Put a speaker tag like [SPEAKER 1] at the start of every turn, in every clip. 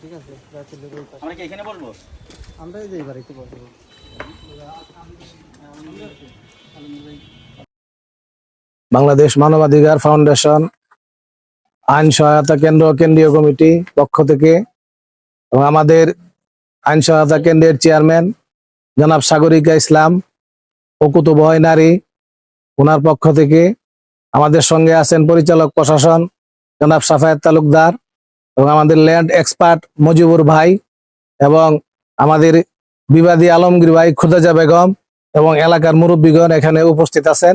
[SPEAKER 1] ঠিক আছে? রাসেলের ওই
[SPEAKER 2] আমরা কি এখানে বসবো
[SPEAKER 1] আমরা এই যে বাড়িতে বসবো
[SPEAKER 3] বাংলাদেশ মানবাধিকার ফাউন্ডেশন আইন সহায়তা কেন্দ্র কেন্দ্রীয় কমিটি পক্ষ থেকে এবং আমাদের আইন সহায়তা কেন্দ্রের চেয়ারম্যান জনাব সাগরিকা ইসলাম অকুতভয় নারী ওনার পক্ষ থেকে আমাদের সঙ্গে আছেন পরিচালক প্রশাসন, জনাব সাফায়াত তালুকদার এবং আমাদের ল্যান্ড এক্সপার্ট মজিবুর ভাই এবং আমাদের বিবাদী আলমগীর ভাই খুদাজা বেগম এবং এলাকার মুরব্বীগণ এখানে উপস্থিত আছেন।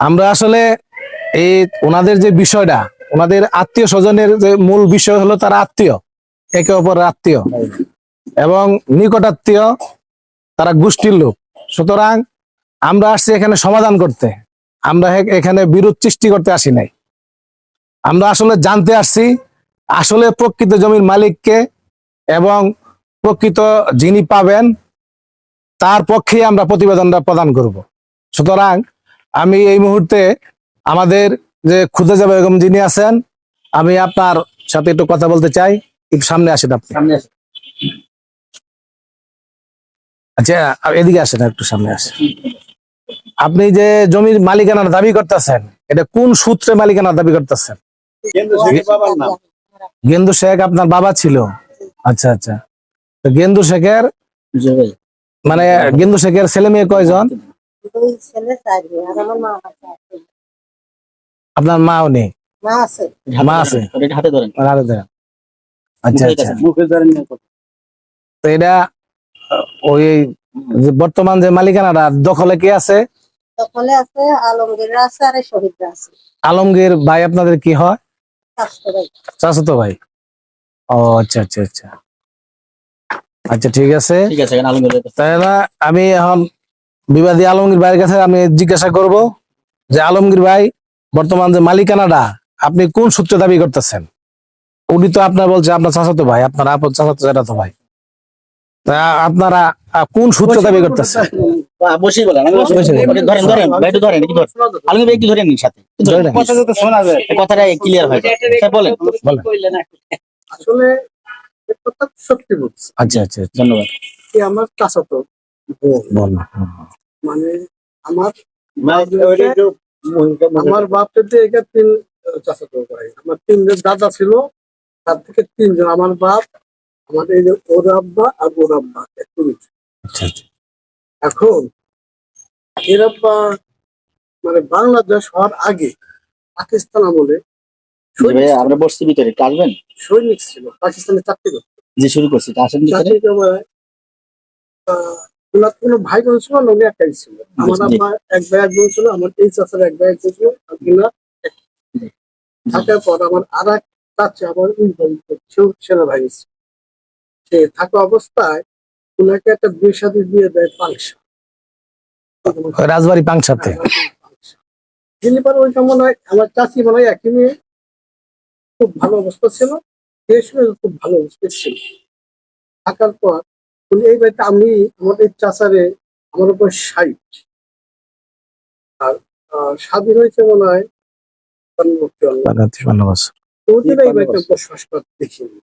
[SPEAKER 3] আমরা আসলে এই ওনাদের যে বিষয়টা, ওনাদের আত্মীয় স্বজনের যে মূল বিষয় হলো তারা আত্মীয়, একে অপরের আত্মীয় এবং নিকটাত্মীয়, তারা গোষ্ঠীর লোক। সুতরাং আমরা আসছি এখানে সমাধান করতে। আমরা এখানে বিরোধ সৃষ্টি করতে আসি নাই। আমরা আসলে জানতে আসছি আসলে প্রকৃত জমির মালিককে এবং প্রকৃত যিনি পাবেন তার পক্ষে আমরা প্রতিবেদনটা প্রদান করব। সুতরাং আমি এই মুহূর্তে আমাদের যে খুদেজা এরকম যিনি আছেন আমি আপনার সাথে একটু কথা বলতে চাই। একটু সামনে আসেন আপনি।
[SPEAKER 2] সামনে
[SPEAKER 3] আচ্ছা এদিকে আসেন একটু সামনে আসেন। আপনি যে জমির মালিকানার দাবি করতেছেন এটা কোন সূত্রে মালিকানার দাবি করতেছেন? গেন্দু শেখ আপনার বাবা ছিল। আচ্ছা আচ্ছা। তো গেন্দু শেখের মানে গেন্দু শেখের ছেলে মেয়ে কয়জন?
[SPEAKER 4] দুই ছেলে চার মেয়ে। আর আমার মা
[SPEAKER 3] আপনার মাও নেই?
[SPEAKER 4] মা আছে।
[SPEAKER 3] মা আছে?
[SPEAKER 2] এটা হাতে ধরেন?
[SPEAKER 3] আচ্ছা আচ্ছা। তো এটা ওই যে বর্তমান যে মালিকানাটা দখলে কে আছে?
[SPEAKER 4] আছে আলমগীর আছে আর শহীদরা আছে।
[SPEAKER 3] আলমগীর ভাই আপনাদের কি হয়? চাচাতো ভাই। ও আচ্ছা আচ্ছা আচ্ছা। আচ্ছা ঠিক আছে। তাহলে আমি এখন বিবাদী আলমগীর ভাইয়ের কাছে আমি জিজ্ঞাসা করব যে আলমগীর ভাই বর্তমান যে মালিকানাটা আপনি কোন সূত্রে দাবি করতেছেন? উনি তো আপনার বলছে আপনার চাচাতো ভাই আপনার আপন চাচাতো তো ভাই। আপনারা কোন সূত্রে দাবি করতেছেন
[SPEAKER 1] মানে আমার আমার বাপের তিন আহ, আমার তিনজন দাদা ছিল তার থেকে তিনজন আমার বাপ আমাদের এই যে ওর আব্বা আর ওর আব্বা একটু।
[SPEAKER 3] আচ্ছা আচ্ছা।
[SPEAKER 1] এখন এর আব্বা মানে বাংলাদেশ হওয়ার আগে পাকিস্তান আমলে
[SPEAKER 2] আমরা বসছি ভিতরে
[SPEAKER 1] সৈনিক ছিল পাকিস্তানে চাকরি করতো।
[SPEAKER 2] যে শুরু করছি তা আসেন ভিতরে।
[SPEAKER 1] আহ, ওনার কোনো ভাই বোন ছিল না উনি একাই ছিল। আমার। আব্বা এক ভাই এক বোন ছিল আমার এই চাচার এক ভাই এক বোন ছিল আর থাকার পর আমার আর এক চাচা আমার সেও সেনাবাহিনী ছিল। সে থাকা অবস্থায় ওনাকে একটা বিয়ে সাথে দিয়ে দেয় পাংশা
[SPEAKER 3] রাজবাড়ি পাংসাতে
[SPEAKER 1] যিনি পরে ওই কেমন হয় আমার চাচি মনে হয় একই মেয়ে। খুব ভালো অবস্থা ছিল। সময় খুব ভালো অবস্থা ছিল। থাকার পর উনি এই বাড়িতে আমি আমাদের চাচারে আমার উপর ষাট। আর স্বাধীন হয়েছে মনে হয়
[SPEAKER 3] বছর
[SPEAKER 1] এই বাড়িতে বসবাস করতে দেখিনি।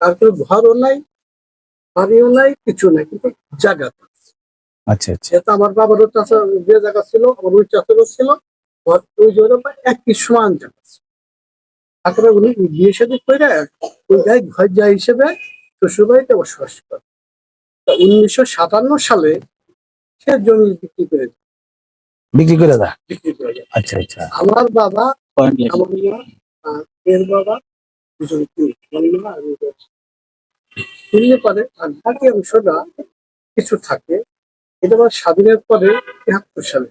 [SPEAKER 1] তার কোনো ঘরও নাই বাড়িও নাই কিছু নাই কিন্তু জায়গা
[SPEAKER 3] আচ্ছা আচ্ছা।
[SPEAKER 1] যেহেতু আমার বাবারও চাষা যে জায়গা ছিল আমার ওই চাষেরও ছিল ওই জায়গাটা একই সমান জায়গা তারপরে উনি বিয়ে সাথে করে ওই গায়ে ঘর যা হিসেবে শ্বশুরবাড়িতে বসবাস করে। উনিশশো সাতান্ন সালে সে জমি বিক্রি করে
[SPEAKER 3] বিক্রি করে দা
[SPEAKER 1] বিক্রি করে দেয়।
[SPEAKER 3] আচ্ছা আচ্ছা।
[SPEAKER 1] আমার বাবা আমার এর বাবা দুজন তিন মা আর পরে বাকি অংশটা কিছু থাকে এটা আবার স্বাধীনের পরে তেহাত্তর সালে।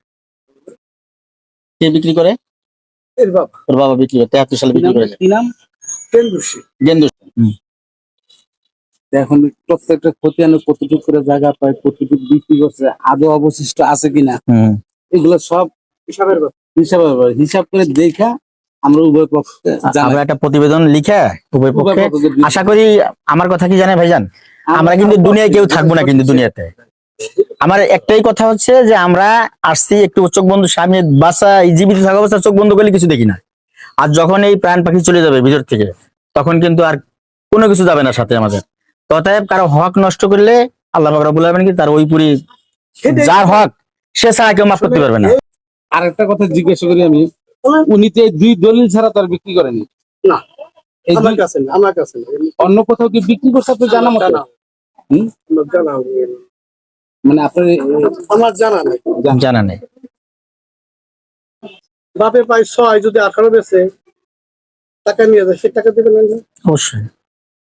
[SPEAKER 2] কে বিক্রি করে?
[SPEAKER 1] এর বাবা।
[SPEAKER 2] ওর বাবা বিক্রি করে তেহাত্তর সালে বিক্রি করে।
[SPEAKER 1] কি নাম? কেন্দ্রশী
[SPEAKER 2] গেন্দু
[SPEAKER 5] এখন প্রত্যেকটা খতিয়ানে কতটুকু করে জায়গা পায় কতটুকু বিক্রি করছে আদৌ অবশিষ্ট আছে কিনা? এগুলো সব
[SPEAKER 1] হিসাবের ব্যাপার।
[SPEAKER 5] হিসাব হিসাব করে দেখা আমরা উভয় পক্ষে
[SPEAKER 6] আমরা একটা প্রতিবেদন লিখে উভয় পক্ষে আশা করি আমার কথা কি জানে ভাইজান? আমরা কিন্তু দুনিয়ায় কেউ থাকব না কিন্তু দুনিয়াতে। আমার একটাই কথা হচ্ছে যে আমরা আসছি একটু চোখ বন্ধু সামনে বাসা জীবিত থাকা অবস্থা চোখ বন্ধ করলে কিছু দেখি না। আর যখন এই প্রাণ পাখি চলে যাবে ভিতর থেকে তখন কিন্তু আর কোনো কিছু যাবে না সাথে আমাদের। তথায় কারও হক নষ্ট করলে আল্লাহ পাক রব্বুল আলামিন কি তার ওই পুরি যার হক সে ছাড়া কেউ মাফ করতে পারবে না।
[SPEAKER 5] আর একটা কথা জিজ্ঞাসা করি আমি। উনি তো দুই দলিল ছাড়া তার বিক্রি করেনি।
[SPEAKER 1] না। আমার কাছে না আমার কাছে না।
[SPEAKER 5] অন্য কোথাও কি বিক্রি করছে আপনি জানা মতো?
[SPEAKER 1] জানা।
[SPEAKER 5] মানে আপনার
[SPEAKER 1] আমার জানা নেই।
[SPEAKER 6] জানা। নেই।
[SPEAKER 1] বাপে পাই ছয় যদি আঠারো বেছে টাকা নিয়ে যায় সে টাকা দেবেন না
[SPEAKER 6] অবশ্যই।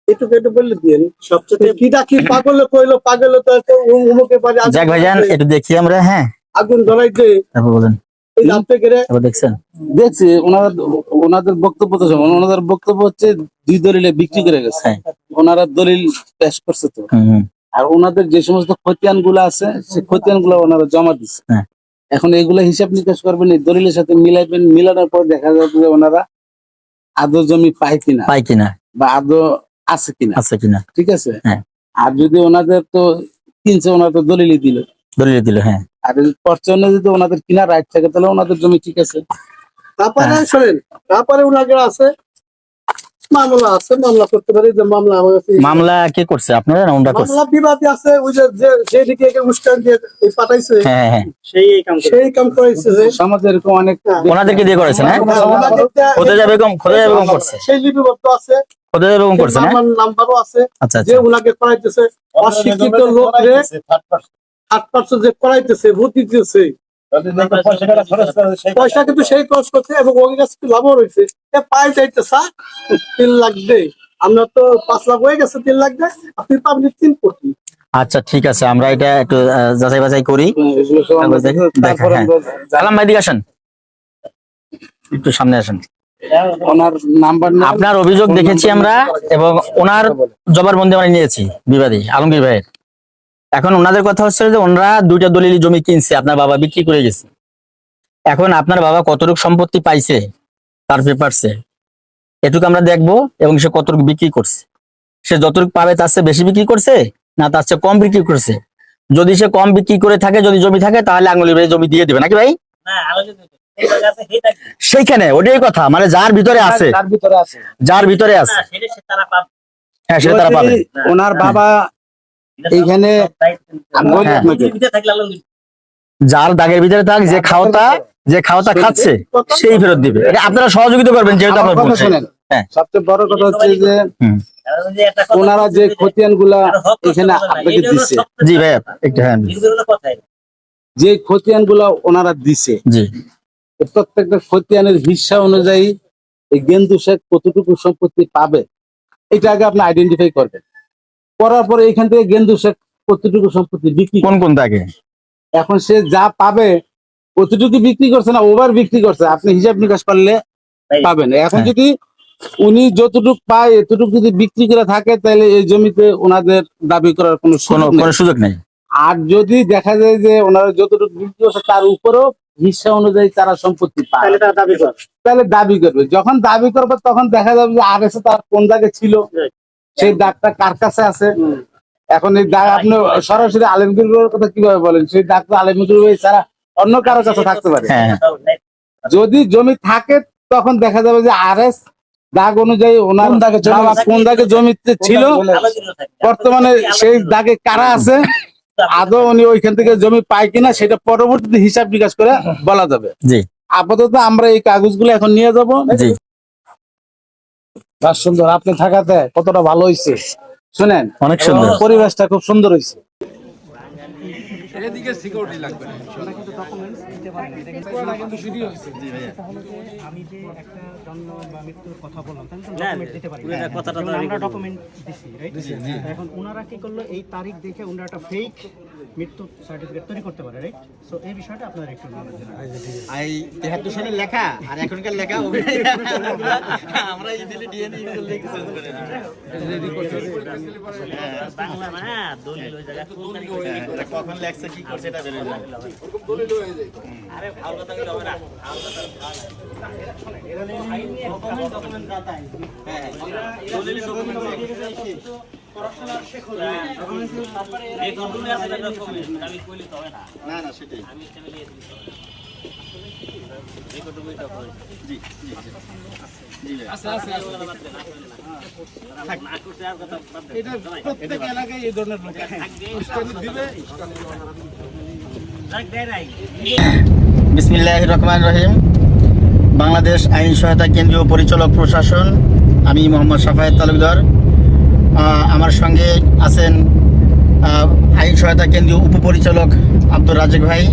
[SPEAKER 1] এটুকু একটু বললে দিন সবচেয়ে কি পাগলে কইলো পাগলে তো উমুকে পারে আগুন
[SPEAKER 6] যাক ভাইজান একটু দেখি আমরা হ্যাঁ।
[SPEAKER 1] আগুন ধরাইতে
[SPEAKER 6] তারপর বলেন। দেখছেন?
[SPEAKER 5] দেখছি ওনারা ওনাদের বক্তব্য তো ওনাদের বক্তব্য হচ্ছে দুই দলিলে বিক্রি করে গেছে।
[SPEAKER 6] হ্যাঁ।
[SPEAKER 5] ওনারা দলিল পেশ করছে তো। আর ওনাদের যে সমস্ত খতিয়ানগুলো আছে সেই খতিয়ানগুলো ওনারা জমা দিচ্ছে
[SPEAKER 6] হ্যাঁ।
[SPEAKER 5] এখন এগুলা হিসাব নিকাশ করবেন এই দলিলের সাথে মিলাইবেন মিলানোর পর দেখা যাবে যে ওনারা আদৌ জমি পায় কিনা।
[SPEAKER 6] পাই কিনা।
[SPEAKER 5] বা আদৌ আছে কিনা।
[SPEAKER 6] আছে কিনা।
[SPEAKER 5] ঠিক আছে?
[SPEAKER 6] হ্যাঁ।
[SPEAKER 5] আর যদি ওনাদের তো কিনছে ওনারা তো দলিলই দিল।
[SPEAKER 6] দলিল দিল হ্যাঁ।
[SPEAKER 5] আর পর্চনে যদি ওনাদের কিনা রাইট থাকে তাহলে ওনাদের জমি ঠিক আছে।
[SPEAKER 1] তারপরে
[SPEAKER 6] হ্যাঁ।
[SPEAKER 1] শোনেন তারপরে উনাকে আছে মামলা আছে মামলা করতে পারি যে মামলা আমার কাছে
[SPEAKER 6] মামলা কে করছে? আপনারা না ওনরা করছে?
[SPEAKER 1] মামলা বিবাদী আছে ওই যে যে- যেদিকে একে উস্কান দিয়ে পাঠাইছে
[SPEAKER 6] হ্যাঁ হ্যাঁ
[SPEAKER 1] সেই কাম করাইছে যে।
[SPEAKER 5] সমাজে এরকম অনেক
[SPEAKER 6] ওনাদেরকে দিয়ে করেছে না?
[SPEAKER 1] ওনাকে দেয়া-
[SPEAKER 6] খোদেজা বেগম খোদেজা বেগম করছে।
[SPEAKER 1] সেই লিপিবদ্ধ আছে।
[SPEAKER 6] করছে না?
[SPEAKER 1] নাম্বারও আছে।
[SPEAKER 6] আচ্ছা
[SPEAKER 1] যে
[SPEAKER 6] আচ্ছা
[SPEAKER 1] উনাকে করাইতেছে অশিক্ষিত লোক রে যে করাইতেছে ভোট দিতেছে পয়সা কিন্তু সেই খরচ করছে এবং ওর কাছে একটু লাভও রয়েছে। এ পাই স্যার তিন লাখ দে আমরা তো পাঁচ লাখ হয়ে গেছে তিন লাখ দে আপনি পাবেন তিন কোটি।
[SPEAKER 6] আচ্ছা ঠিক আছে আমরা এটা একটু যাচাই বাছাই করি। হ্যাঁ। সালাম ভাই দিকে আসেন। একটু সামনে আসেন।
[SPEAKER 5] ওনার নাম্বার
[SPEAKER 6] আপনার অভিযোগ দেখেছি আমরা এবং ওনার জবানবন্দি আমরা নিয়েছি বিবাদী আলমগীর ভাইয়ের। এখন ওনাদের কথা হচ্ছে যে ওনারা দুইটা দলিল জমি কিনছে আপনার বাবা বিক্রি করে গেছে। এখন আপনার বাবা কতটুকু সম্পত্তি পাইছে তার পেপারসে এটুকু আমরা দেখব এবং সে কতটুকু বিক্রি করছে। সে যতটুকু পাবে তার চেয়ে বেশি বিক্রি করছে না তার চেয়ে কম বিক্রি করছে? যদি সে কম বিক্রি করে থাকে যদি জমি থাকে তাহলে আঙুলি জমি দিয়ে দেবে নাকি ভাই? সেইখানে ওটাই কথা মানে যার ভিতরে আছে
[SPEAKER 5] তার ভিতরে আছে।
[SPEAKER 6] যার ভিতরে আছে। হ্যাঁ সেটা তারা পাবে।
[SPEAKER 5] ওনার বাবা এইখানে
[SPEAKER 6] যার দাগের ভিতরে থাক যে খাওয়াটা যে খাওয়াটা খাচ্ছে সেই ফেরত দিবে। আপনারা সহযোগিতা করবেন যেহেতু আপনার
[SPEAKER 5] কথা
[SPEAKER 6] বলছেন
[SPEAKER 5] শোনেন।
[SPEAKER 6] হ্যাঁ।
[SPEAKER 5] সবচেয়ে বড় কথা হচ্ছে যে ওনারা যে খতিয়ানগুলা এখানে আপনাকে দিচ্ছে
[SPEAKER 6] জি ভাইয়া একটু হ্যাঁ।
[SPEAKER 5] যে খতিয়ানগুলা ওনারা দিছে
[SPEAKER 6] জি।
[SPEAKER 5] প্রত্যেকটা খতিয়ানের হিসা অনুযায়ী এই গেন্দু শেখ কতটুকু সম্পত্তি পাবে এটা আগে আপনি আইডেন্টিফাই করবেন। করার পরে এখান থেকে গেন্দু শেখ কতটুকু সম্পত্তি বিক্রি
[SPEAKER 6] কোন কোন দাগে?
[SPEAKER 5] এখন সে যা পাবে কতটুকু বিক্রি করছে না ওভার বিক্রি করছে আপনি হিসাব নিকাশ করলে পাবেন। এখন
[SPEAKER 6] হ্যাঁ।
[SPEAKER 5] যদি উনি যতটুকু পায় এতটুকু যদি বিক্রি করে থাকে তাহলে এই জমিতে ওনাদের দাবি করার কোনো সুযোগ নেই।
[SPEAKER 6] কোনো সুযোগ নেই?
[SPEAKER 5] আর যদি দেখা যায় যে ওনারা যতটুকু বিক্রি করছে তার উপরেও হিসা অনুযায়ী তারা সম্পত্তি পায়। তাহলে দাবি করবে। যখন দাবি করবে তখন দেখা যাবে যে আর এসে তার কোন দাগে ছিল। সেই দাগটা কার কাছে আছে? এখন এই দাগ আপনি সরাসরি আলমগীর কথা কীভাবে বলেন? সেই দাগ তো আলমগীর ছাড়া অন্য কারও কাছে থাকতে পারে।
[SPEAKER 6] হ্যাঁ
[SPEAKER 5] যদি জমি থাকে তখন দেখা যাবে যে আর এস দাগ অনুযায়ী ওনার কোন দাগে জমিতে ছিল বর্তমানে সেই দাগে কারা আছে? আদৌ উনি ওইখান থেকে জমি পায় কিনা সেটা পরবর্তীতে হিসাব নিকাশ করে বলা যাবে। আপাতত আমরা এই কাগজগুলো এখন নিয়ে যাব।
[SPEAKER 3] বাস সুন্দর। আপনি থাকাতে কতটা ভালো হয়েছে
[SPEAKER 5] শুনেন
[SPEAKER 6] অনেক সুন্দর।
[SPEAKER 5] পরিবেশটা খুব সুন্দর হয়েছে
[SPEAKER 7] আমি যে একটা জন্ম বা মৃত্যুর কথা বললাম তাহলে তো ডকুমেন্ট দিতে পারি যেমন আমরা ডকুমেন্ট দিছি এখন ওনারা কি করল এই তারিখ দেখে ওনারা একটা ফেক মৃত্যু সার্টিফিকেট তৈরি করতে পারে রাইট সো এই বিষয়টা আপনারা একটু
[SPEAKER 6] এই তেহাত্তর সালের লেখা আর এখনকার লেখা আমরা ইজিলি ডিএনএ করলে কিছু করে না বাংলা না দলিল ওই জায়গা কখন লেখছে, কি করছে, এটা বেরিয়ে যাবে আরে ভালো কথা বলে হবে না। ডকুমেন্ট ডকুমেন্ট দাতাই হ্যাঁ দলিল ডকুমেন্ট এই ডকুমেন্ট আছে না ডকুমেন্ট আমি কইলি তো হবে না। না না সেটাই। আমি
[SPEAKER 5] এটা প্রত্যেক এলাকায় এই ধরনের লোক দিবে
[SPEAKER 6] বিসমিল্লাহ রহমান রহিম। বাংলাদেশ আইন সহায়তা কেন্দ্রীয় পরিচালক প্রশাসন আমি মোহাম্মদ সাফায়েত তালুকদার। আমার সঙ্গে আছেন আইন সহায়তা কেন্দ্রীয় উপপরিচালক আব্দুর রাজেক ভাই।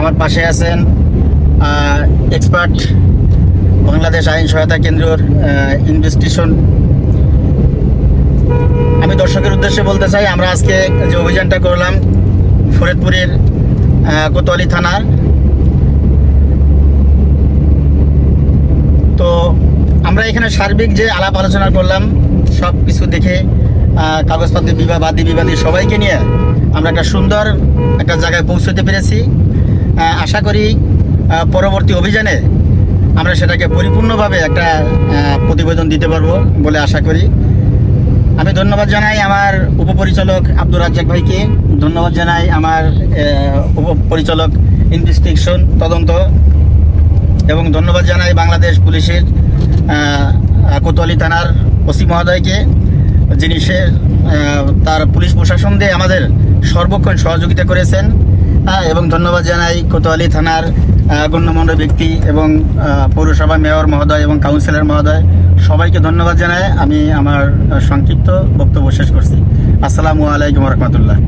[SPEAKER 6] আমার পাশে আছেন এক্সপার্ট বাংলাদেশ আইন সহায়তা কেন্দ্রীয় ইনভেস্টিগেশন। আমি দর্শকের উদ্দেশ্যে বলতে চাই, আমরা আজকে যে অভিযানটা করলাম, ফরিদপুরের কোতোয়ালি থানার। তো আমরা এখানে সার্বিক যে আলাপ আলোচনা করলাম সব কিছু দেখে কাগজপত্র বিবাহ বাদী বিবাদী সবাইকে নিয়ে আমরা একটা সুন্দর একটা জায়গায় পৌঁছতে পেরেছি। আশা করি পরবর্তী অভিযানে আমরা সেটাকে পরিপূর্ণভাবে একটা প্রতিবেদন দিতে পারব বলে আশা করি। আমি ধন্যবাদ জানাই আমার উপপরিচালক আব্দুর রাজ্জাক ভাইকে। ধন্যবাদ জানাই আমার উপপরিচালক ইনভেস্টিগেশন তদন্ত। এবং ধন্যবাদ জানাই বাংলাদেশ পুলিশের কোতোয়ালি থানার ওসি মহোদয়কে, যিনি সে তার পুলিশ প্রশাসন দিয়ে আমাদের সর্বক্ষণ সহযোগিতা করেছেন এবং ধন্যবাদ জানাই কোতোয়ালি থানার গণ্যমান্য ব্যক্তি এবং পৌরসভা মেয়র মহোদয় এবং কাউন্সিলর মহোদয়, সবাইকে ধন্যবাদ জানাই। আমি আমার সংক্ষিপ্ত বক্তব্য শেষ করছি। আসসালামু আলাইকুম রহমতুল্লাহ।